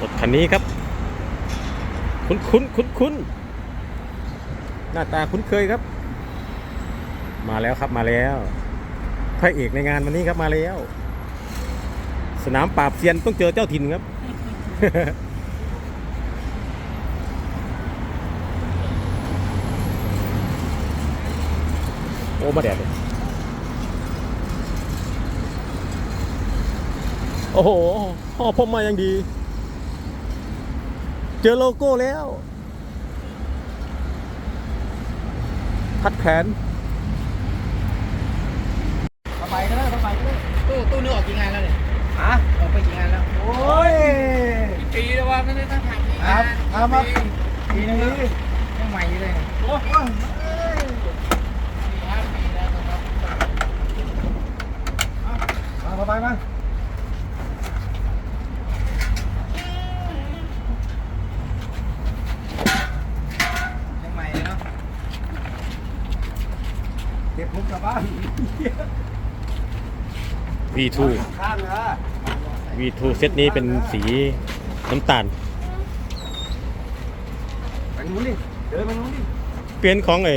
รถคันนี้ครับ คุ้นคุ้นคุ้นคุ้นหน้าตาคุ้นเคยครับ มาแล้วครับมาแล้วพระเอกในงานวันนี้ครับมาแล้ว สนามปราบเซียนต้องเจอเจ้าถิ่นครับ โอ้มาแดดเลยโอ้โหห่อพมมายังดี เจอโลโก้แล้ว พัดแผนเข้าไปก็ได้เข้าไปก็ได้ตู้ตู้นึกออกกี่งานแล้วเนี่ยฮะออกไปกี่งานแล้ว โอ้ยปีแล้วว่าไม่ได้ตั้งทางกี่ครังาบนครับมาปีนึงนี่ยังใหม่อยู่เลยโอ้ยสี่ห้าปีแล้วนะครับมาเข้าไปมายังใหม่เลยเนาะ เก็บ ผมกลับบ้าน V2 ข้างนะ V2 เซตนี้เป็นสีน้ำตาล ไปนู้นดิ เดินไปนู้นดิเปลี่ยนของไอ้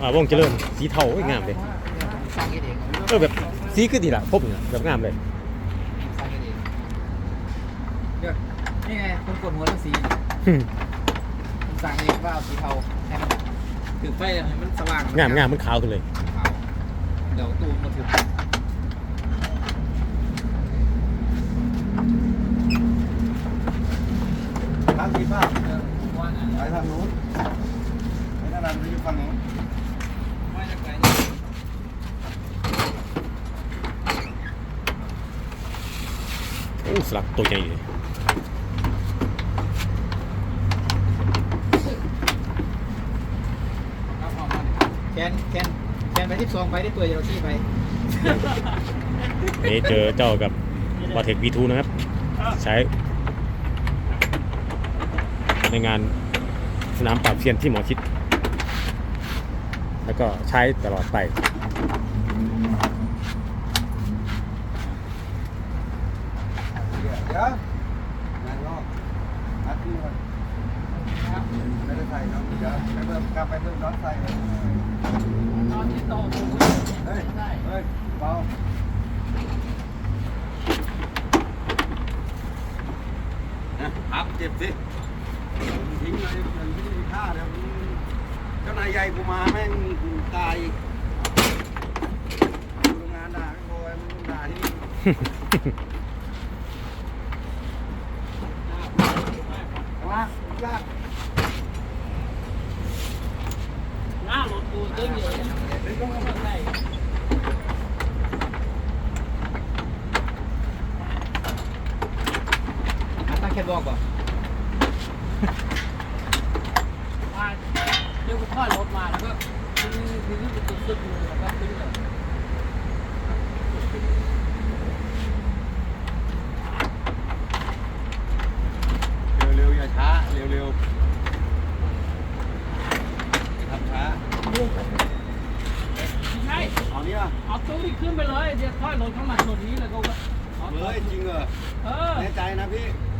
อ่าวงเจริญสีเทาโอ้ยงามเลยสร้างกันเองเออแบบสีคือดีละพบเนี่ยแบบงามเลยสร้างกันเองเดี๋ยวนี่ไงคนกดหัวทั้งสีผมสั่งเองว่าเอาสีเทาให้มัน ถึงไฟให้มันสว่างงามงามมันขาวขึ้นเลย ขาวเดี๋ยวตู้มาถึงทางที่ภาพเออว่านะไปทางนู้นไปทางนั้นไปอยู่ฝั่งนู้นว่าจะไปโอ้สลักตัวใหญ่เลย ครับออกมา แคนแคนแคนไปที่ซองไปที่ตัวเยลซี่ไปนี่เจอเจ้ากับวาเทค V2 นะครับ ใช้ ในงานสนามปราบเซียนที่หมอชิด แล้วก็ใช้ตลอดไปเดี๋ยวเดี๋ยวงานงอกอัดนี่ก่อนไม่ได้ใส่เนาะเดี๋ยวไปเบิ่มกลับไปเบิ่มร้อนใส่เลยตอนที่โตผมเฮ้ยเฮ้ยเบาครับเจ็บสิทิ้งเลยมันไม่มีค่าเลยเจ้านายใหญ่กูมาแม่งตายโรงงานด่าไม่พอมึงด่าที่นี่ลากลาก หน้ารถกูเต็มเลยไม่ต้องมาใส่ตั้งแค่บอกป่ะมาเดี๋ยวกูทอดรถมาแล้วก็ขึ้นขึ้นขึ้นตึ๊ดๆแล้วก็ขึ้นเลย เร็วๆอย่าช้า เร็วๆอย่าทำช้า ใช่ เอาเนี่ย เอาตู้นี้ขึ้นไปเลยเดี๋ยวทอดรถเข้ามาถนนนี้แล้วก็เอา เฮ้ยจริงเหรอ เออ แน่ใจนะพี่ จะมาเมื่อ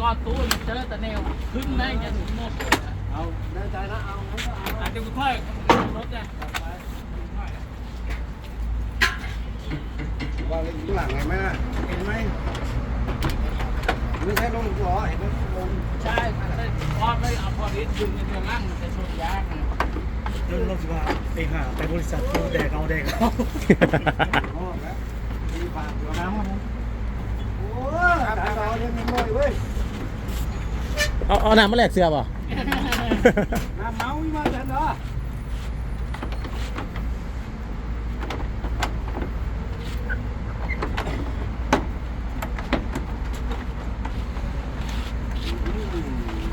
ก็ตู้มันเจอแต่แนวขึ้นได้ยันหมดเลยนะเอาแน่ใจนะเอางั้นก็เอาอาจจะกูค่อยรถเนี่าเลยข้างหลังเห็นไหมน่ะเห็นไหมไม่ใช่ลงหัวเห็นไหมลงใช่พอไม่เอาพอดีดึงในเมืองล่างมันจะชนยากนะรถรถสิว่าไปหาไปบริษัทที่แดกเอาแดกเอา เอาเนี่ยมีมวยเว้ยเอาเอาน้ำมาแลกเสื้อป่ะน้ำเมามีมาแล้วเนาะ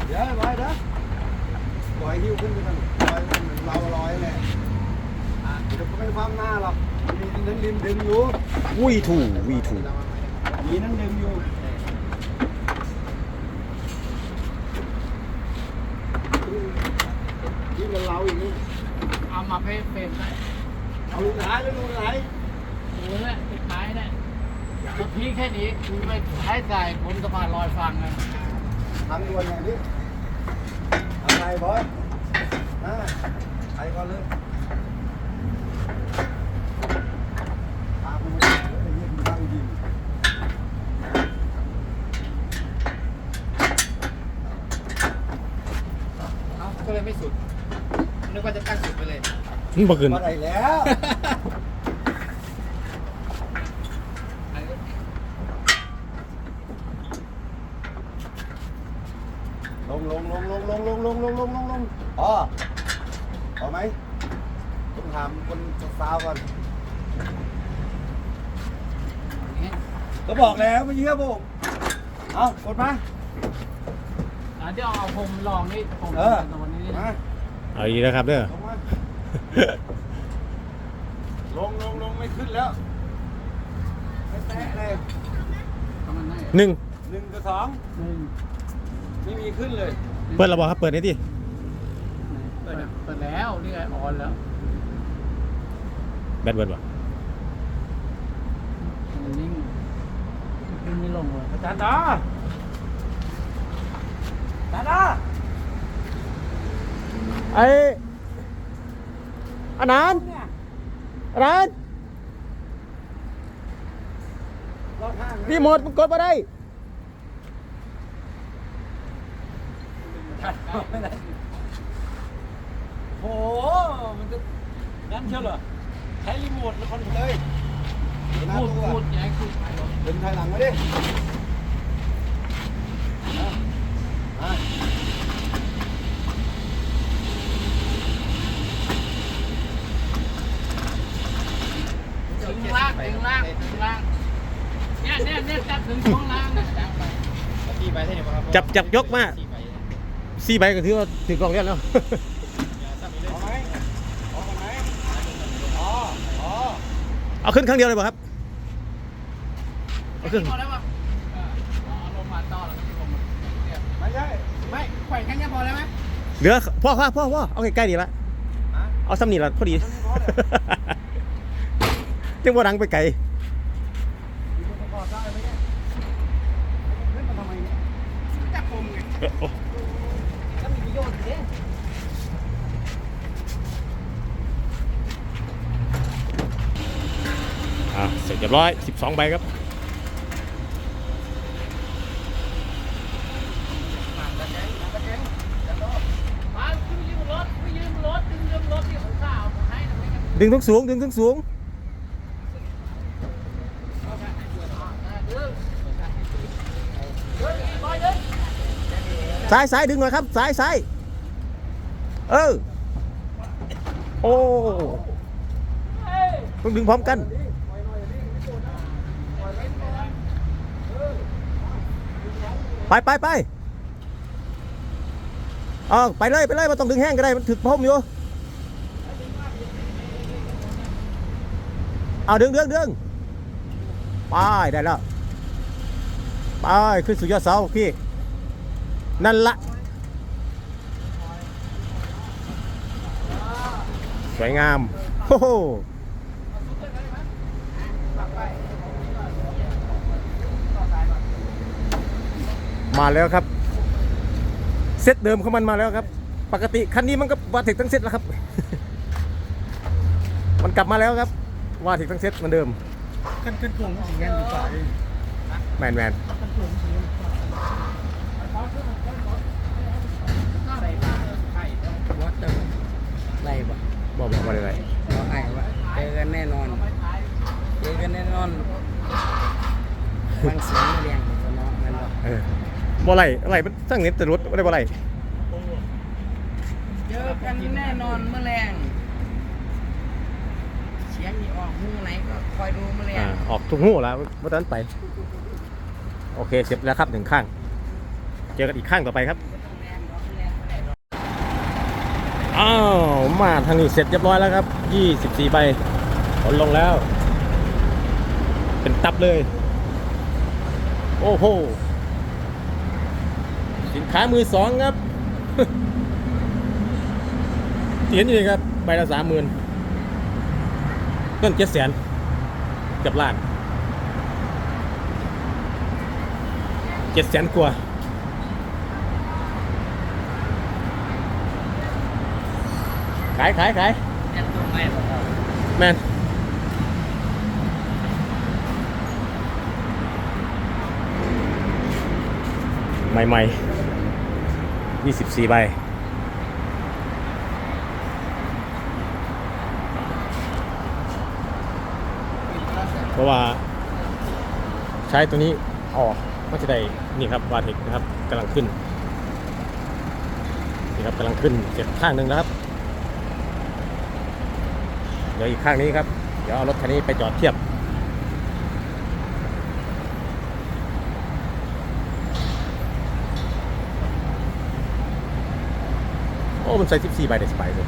เดี๋ยวไว้นะปล่อยหิ้วขึ้นไปกันลอยเหมือนเราลอยแหละอะเดี๋ยวก็ไม่ความหน้าหรอกมีนั้นริมดึงอยู่ V2 V2 มีนั้นดึงอยู่ที่ มันเราอีกนี่เอามาเพ่เฟรมได้เอาลูกหลายแล้วลูกหลายโอ้ยปิดท้ายได้ยจุดพีคแค่นี้คือไปใช้จ่ายบนสะพานลอยฟังนะทางด่วนไงพี่อะไรบอยอ่าไปก่อนเลยตามผมมาเลยเยี่ยมตั้งยิง เอ้าก็เลยไม่สุด นึกว่าจะตั้งสุดไปเลย มั นบ่ขึ้น มาได้แล้วลงลงลงลงลงลงลงลงลงลงลงอ๋อพอไหมต้องถามคนสาวก่อนก็บอกแล้วไม่เชื่อผมเอากดมาอะเดี๋ยวเอาผมลองนี่ผมเออตรงนี้มาเอาอีกแล้วครับเด้อลงมา ลงลงลงไม่ขึ้นแล้ว ไม่แตะเลยทำมันได้หนึ่งหนึ่งกับสองหนึ่งไม่มีขึ้นเลย เปิดระบอกครับ เปิดได้ดิเปิดเปิดแล้ว นี่ไงออนแล้ว แบตเบิดบ่มันนิ่งขึ้นไม่ลงเลยอาจารย์ดาอาจารย์ดาไอ้ อันนั้นอันนั้นรอบข้างรีโมทมันกดมาได้ไม่ได้โอ้โห มันจะนั่นเชียวเหรอ ใช้รีโมทแล้วคอนโทรลเลยหน้าพูดตู้พูอะดอย้ายพูดไปหรอกดึงถอยหลังมาดิอะอะ ถึงล่างถึง ล่างถึงล่างเนี่ยเนี่ยเนี่ยจับถึงช่วงล่างนะจับไปตีไปใช่ไหมครับจับจับยกมาตีไปสี่ใบก็ถือว่าถือกล่องเรียนแล้วเอาไหมเอาก่อนไหมอ๋ออ๋อเอาขึ้นครั้งเดียวเลยป่ะครับ เอาขึ้น พอแล้วป่ะเออเอาลงมาต่อแล้วก็ลงมาเนี่ยไม่ใช่ไม่แขวนแค่นี้พอแล้วไหมเหลือพ่อพ่อพ่อพ่อเอาใกล้ๆดีละฮะเอาซ้ำนี่ละพอดีซ้ำนี่พอเลยจังว่าดังไปไกล ก็มีประโยชน์เลเสร็จเรียบร้อย 12 ใบครับดึงทั้งสูง ดึงทั้งสูง ซ้ายซ้ายดึงหน่อยครับซ้ายซ้ายเออโอ้ต้องดึงพร้อมกัน ไปไปไปเอาไปเลยไปเลยมันต้องดึงแห้งก็ได้มันถึกพรมอยู่เอาดึงดึงดึงไปได้แล้วไปขึ้นสู่ยอดเสาพี่ นั่นละ สวยงามโอ้โหมาแล้วครับ เซตเดิมของมันมาแล้วครับ ปกติคันนี้มันก็วาถึกทั้งเซตแล้วครับ มันกลับมาแล้วครับวาถึกทั้งเซตเหมือนเดิม ขั้นขั้นพวงสีเงินดีกว่าเองแมนแมนขั้นพวงสีเงินดีกว่า ใส่มาไข่ต้อง วัดเดิมไรบ่บอกบอกมาเลยเราไอ้ว่าเจอกันแน่นอนเจอกันแน่นอนฟังเสียงเรียงตัวน้องนั่นบ่เออบ่ไรอะไรมันสร้างเน็ตแต่รถไม่ได้บ่ไรเจอกันแน่นอนเมื่อแรงเสียงนี่ออกหูไหนก็คอยดูเมื่อแรอ่างออกทุกหูแล้วเมื่อตอนนไป โอเคเสร็จแล้วครับหนึ่งข้าง เจอกันอีกข้างต่อไปครับ อ้าว มาทางนี้เสร็จเรียบร้อยแล้วครับ 24 ใบขนลงแล้ว เป็นตับเลย โอ้โห สินค้ามือสองครับเห็นอยู่นี่ครับ ใบละสามหมื่นเงินเจ็ดแสนเกับล้านเจ็ดแสนกว่าายขายขายแอนตรงไหนหรอแมนใหม่ๆยี่สิบสี่ใบเพราะว่า ใช้ตัวนี้ออกก็จะได้นี่ครับวาเทคนะครับกำลังขึ้นนี่ครับกำลังขึ้นเจ็บข้างหนึ่งแล้วครับ ดี๋ยวอีกข้างนี้ครับ เดี๋ยวเอารถคันนี้ไปจอดเทียบ โอ้ มันใส่ 14 ใบได้สบายเลย